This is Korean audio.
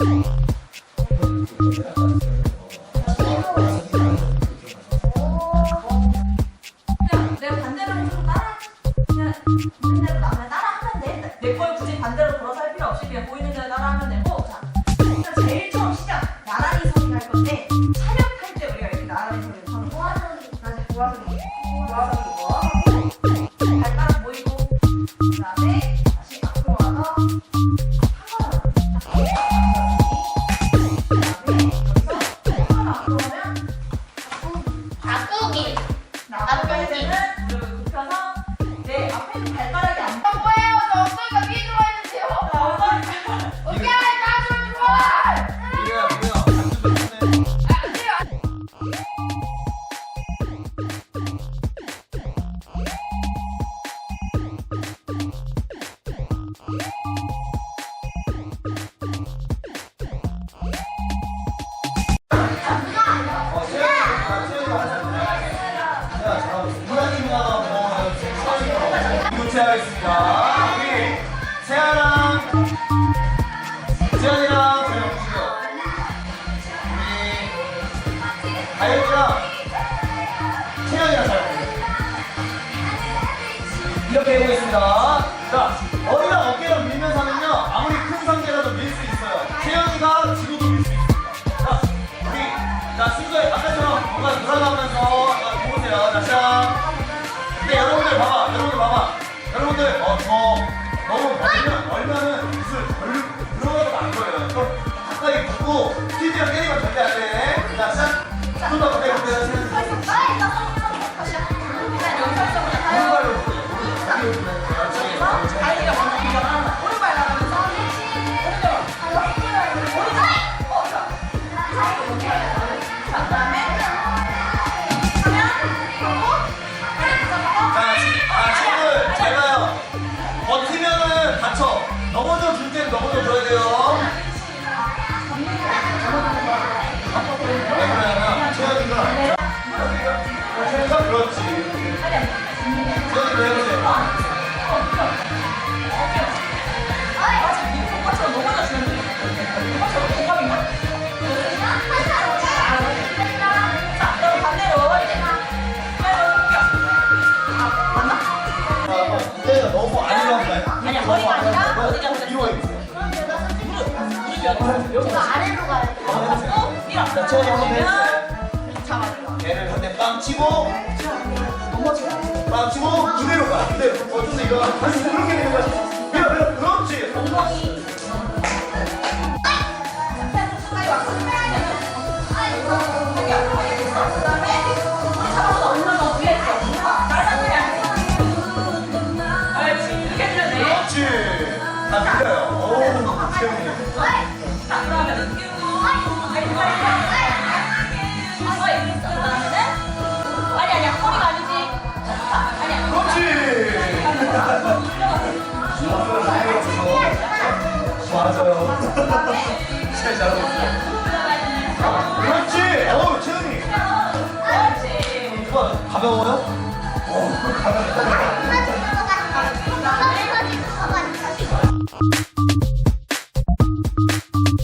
그냥 내가 반대로 해주고 따라. 그냥 나 그냥 따라하면 돼. 내 걸 굳이 반대로 돌아서 할 필요 없이 그냥 보이는 대로 따라하면 되고. 자 일단 제일 처음 시작. 나란히 서기 할 건데 차렷할 때 우리가 이렇게 나란히 서기를 서는 거 다시 보아서기 보아서기 발가락 모이고 그 다음에 다시 앞으로 와서 나갈 때 하겠습니다. 우리 세연랑 세연이랑 저희 영식이요. 우리 다현이랑 세연이랑 잘 보세요. 이렇게 해보겠습니다. 자 머리랑 어깨랑 밀면서 하면요 아무리 큰 상대라도 밀 수 있어요. 세연이가 지고도 밀 수 있습니다. 자 우리 자 순서에 아까처럼 뭔가 돌아가면서 자, 보세요. 자 시작. 근데 여러분들 봐봐. 여러분들 봐봐 여러분들 어, 어 너무 멀면 얼면은 기술 별로 들어가도 안 보여요 좀 가까이 붙고 스티지랑 때리면 절대 안 돼 자 시작. 좀더 가까이 붙어요 굽혀. 아, 맞나? 아, 채연이가 너무 안 일어난다. 아니야, 머리가 아니라 어디가 이거 해보세요. 무릎 여기 여기 아래로 가야 돼. 잡고 밀어. 자, 채연이 한번 해 얘를 한대빵 치고, 빵 치고, 그대로 가. 근데 어쩐지 이거 다시 그렇게 되는 거야. 밀어, 밀어. 그렇지. 그렇지. 다 밀어요. 오, 채연이. 자, 그러면 잘 잘하고 있어요. 그렇지. 어우, 채연이. 그렇지. 좋아. 가벼워요? 어, 가벼워.